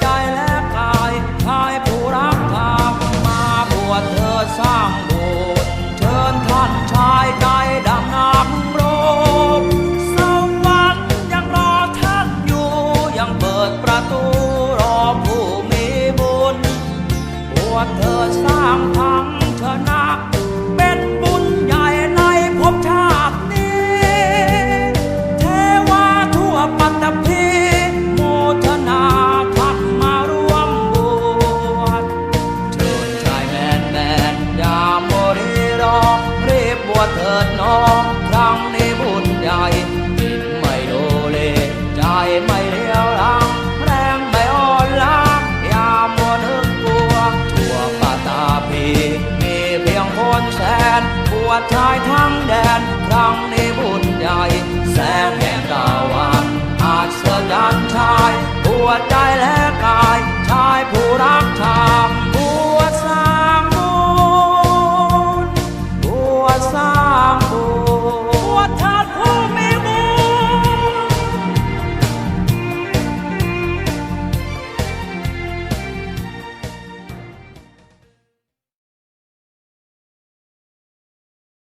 ใจแลกายชายผู้รักมาบวชเธอสร้างบสถ์เชิญท่านชายใจดำน้ำโสวรรค์ยังรอท่านอยู่ยังเปิดประตูรอผู้มีบุญบวชเธอสร้างทั้งชนะ ถิดน้องครั้งนี้บุญใหญ่จิตไม่โลเล ใจไม่เลี้ยวหลังแรงไม่อ่อนล้าอย่ามัวนึกกลัวทั่วปาตาพีมีเพียงคนแสนบวชชายทั้งแดน ครั้งนี้บุญใหญ่ แสงแห่งตะวันอาจเสดันชายบวชใจและ